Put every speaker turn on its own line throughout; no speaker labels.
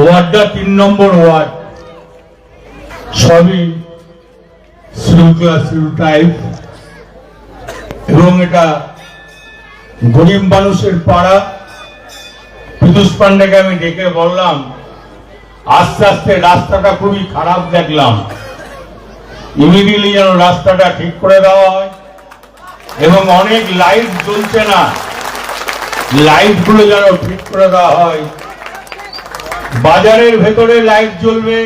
ওয়ার্ডটা তিন নম্বর ওয়ার্ড। সবই টাইপ এবং এটা গরিব মানুষের পাড়া। পিতুষ পান্ডেকে আমি ডেকে বললাম, আস্তে আস্তে রাস্তাটা খুবই খারাপ দেখলাম। ইমিডিয়েটলি যেন রাস্তাটা ঠিক করে দেওয়া হয়। এবং অনেক লাইট জ্বলছে না। লাইটগুলো যেন ঠিক করে দেওয়া হয়। বাজারের ভেতরে লাইট জ্বলবে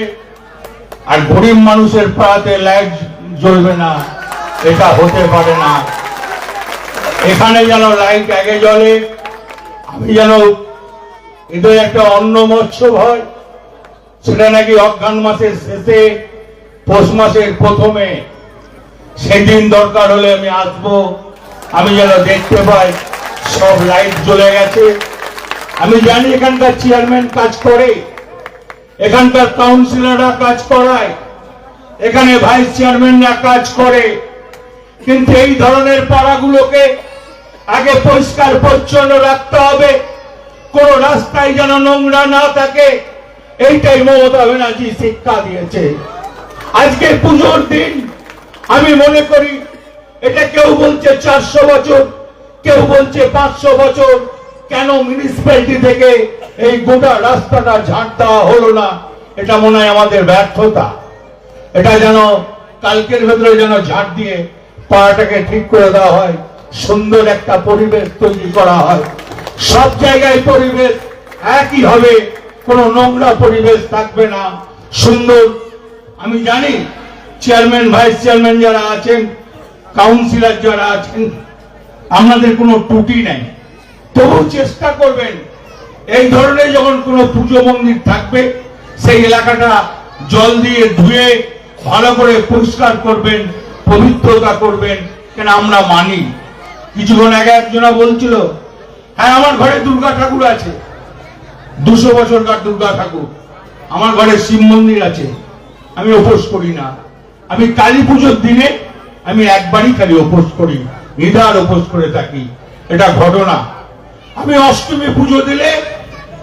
আর গরিব মানুষের পাড়াতে লাইট জ্বলবে না, এটা হতে পারে না। এখানে যেন লাইট আগে জ্বলে, আমি যেন এদের একটা অন্ন মৎস্য হয়, সেটা নাকি অজ্ঞান মাসের শেষে, পৌষ মাসের প্রথমে। সেদিন দরকার হলে আমি আসব, আমি যেন দেখতে পাই, সব লাইট জ্বলে গেছে। আমি জানি এখানকার চেয়ারম্যান কাজ করে, এখানকার কাউন্সিলররা কাজ করায়, এখানে ভাইস চেয়ারম্যানরা কাজ করে। কিন্তু এই ধরনের পাড়াগুলোকে আগে পরিষ্কার পরিচ্ছন্ন রাখতে হবে। কোন রাস্তায় যেন নোংরা না থাকে। এইটাই মমতা ব্যানার্জি শিক্ষা দিয়েছে। আজকে পুজোর দিন, আমি মনে করি, এটা কেউ বলছে চারশো বছর, কেউ বলছে পাঁচশো বছর। কেন মিউনিসিপ্যালিটি থেকে এই গোটা রাস্তাটা ঝাড় দেওয়া হলো না? এটা মনে হয় আমাদের ব্যর্থতা। এটা যেন কালকের ভেতরে যেন ঝাড় দিয়ে পাড়াটাকে ঠিক করে দেওয়া হয়, সুন্দর একটা পরিবেশ তৈরি করা হয়। সব জায়গায় পরিবেশ একই হবে, কোনো নোংরা পরিবেশ থাকবে না। সুন্দর, আমি জানি চেয়ারম্যান ভাইস চেয়ারম্যান যারা আছেন কাউন্সিলর যারা আছেন আপনাদের কোনো ত্রুটি নেই। তবু চেষ্টা করবেন। এই ধরনের যখন কোনো পুজো মন্দির থাকবে, সেই এলাকাটা জল দিয়ে ধুয়ে ভালো করে পরিষ্কার করবেন, পবিত্রতা করবেন। কেন আমরা মানি? কিছুক্ষণ আগে একজনা বলছিল হ্যাঁ আমার ঘরে দুর্গা ঠাকুর আছে। দুশো বছরকার দুর্গা ঠাকুর? আমার ঘরে শিব মন্দির আছে। আমি উপোস করি না। আমি কালী পুজোর দিনে আমি একবারই খালি উপোস করি। নিদার উপোস করে থাকি। এটা ঘটনা। আমি অষ্টমী পুজো দিলে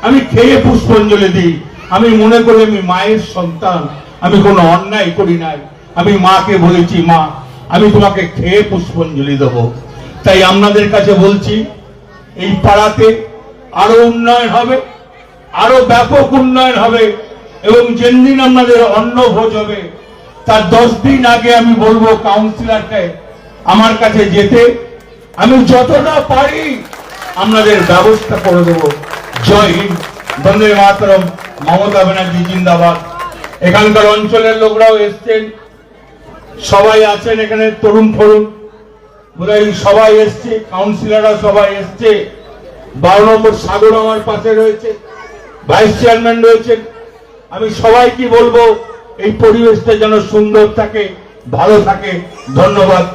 আমি খেয়ে পুষ্পাঞ্জলি দিই। আমি মনে করি আমি মায়ের সন্তান। আমি কোনো অন্যায় করি নাই। আমি মাকে বলেছি, মা, আমি তোমাকে খেয়ে পুষ্পাঞ্জলি দেব। তাই আপনাদের কাছে বলছি, এই পাড়াতে আরও উন্নয়ন হবে, আরও ব্যাপক উন্নয়ন হবে এবং যেন দিন আপনাদের অন্ন ভোজ হবে, তার দশ দিন আগে আমি বলব কাউন্সিলরকে আমার কাছে যেতে। আমি যতটা পারি আপনাদের ব্যবস্থা করে দেবো। জয় হিন্দ। বন্দে মাতরম। মমতা ব্যানার্জি জিন্দাবাদ। এখানকার অঞ্চলের লোকরাও এসছেন। সবাই আছেন এখানে, তরুণ ফরুণ। বোধহয় সবাই এসছে কাউন্সিলররা সবাই এসছে। বারো নম্বর সাগর আমার পাশে রয়েছে। ভাইস চেয়ারম্যান রয়েছেন। আমি সবাইকে বলব, এই পরিবেশটা যেন সুন্দর থাকে, ভালো থাকে। ধন্যবাদ।